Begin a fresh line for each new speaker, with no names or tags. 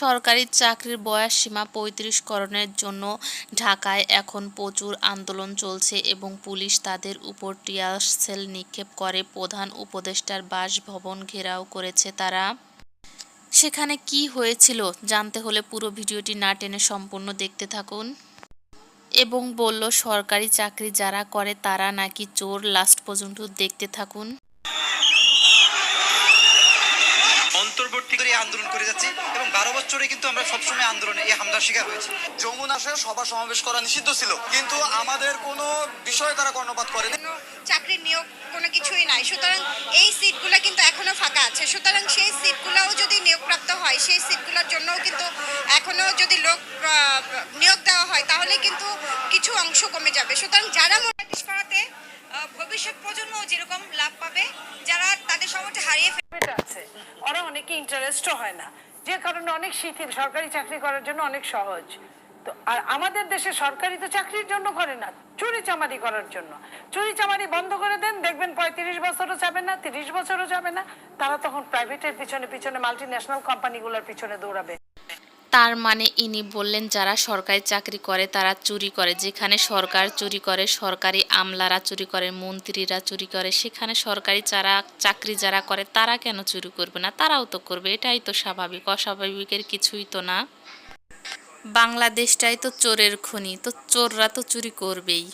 সরকারি চাকরির বয়স সীমা পঁয়ত্রিশ করণের জন্য ঢাকায় এখন প্রচুর আন্দোলন চলছে এবং পুলিশ তাদের উপর টিয়ার সেল নিক্ষেপ করে। প্রধান উপদেষ্টার বাসভবন ঘেরাও করেছে তারা। সেখানে কি হয়েছিল জানতে হলে পুরো ভিডিওটি না টেনে সম্পূর্ণ দেখতে থাকুন। এবং বলল, সরকারি চাকরি যারা করে তারা নাকি চোর, লাস্ট পর্যন্ত দেখতে থাকুন।
অন্তর্বর্তী করে আন্দোলন করে এবং বছরে কিন্তু আমরা সবসময় আন্দোলনে এই হামলার শিকার হয়েছি।
যমুনাশে সভা সমাবেশ করা নিষিদ্ধ ছিল কিন্তু আমাদের কোনো বিষয়ে তারা কর্ণপাত করেনি।
চাকরির নিয়োগ কোনো কিছুই নাই। সুতরাং এই সিটগুলো কিন্তু এখনও ফাঁকা আছে। সুতরাং সেই সিটগুলোও যদি নিয়োগপ্রাপ্ত হয় সেই সিটগুলোর জন্যও কিন্তু এখনও যদি লোক নিয়োগ দেওয়া হয় তাহলে কিন্তু কিছু অংশ কমে যাবে। সুতরাং যারা
প্র্যাকটিস করাতে ভবিষ্যৎ প্রজন্ম যেরকম লাভ পাবে যারা তাদের সামর্থ্য হারিয়ে ফেলে
বেটা আছে। ওরা অনেকে ইন্টারেস্টও হয় না। যে কারণে অনেক শিথিল সরকারি চাকরি করার জন্য অনেক সহজ। তো, আর আমাদের দেশে সরকারি তো চাকরির জন্য করে না, চুরি চামারি করার জন্য। চুরি চামারি বন্ধ করে দেন, দেখবেন পঁয়ত্রিশ বছরও যাবে না, তিরিশ বছরও যাবে না, তারা তখন প্রাইভেটের পিছনে পিছনে মাল্টি ন্যাশনাল কোম্পানিগুলোর পিছনে দৌড়াবে।
তার মানে ইনি বললেন, যারা সরকারি চাকরি করে, তারা চুরি করে। যেখানে সরকার চুরি করে, সরকারি আমলারা চুরি করে, মন্ত্রীরা চুরি করে। সেখানে সরকারি যারা চাকরি যারা করে, তারা কেন চুরি করবে না? তারাও তো করবে। এটাই তো স্বাভাবিক। অস্বাভাবিকের কিছুই তো না। বাংলাদেশটাই তো চোরের খনি। তো চোররা তো চুরি করবেই।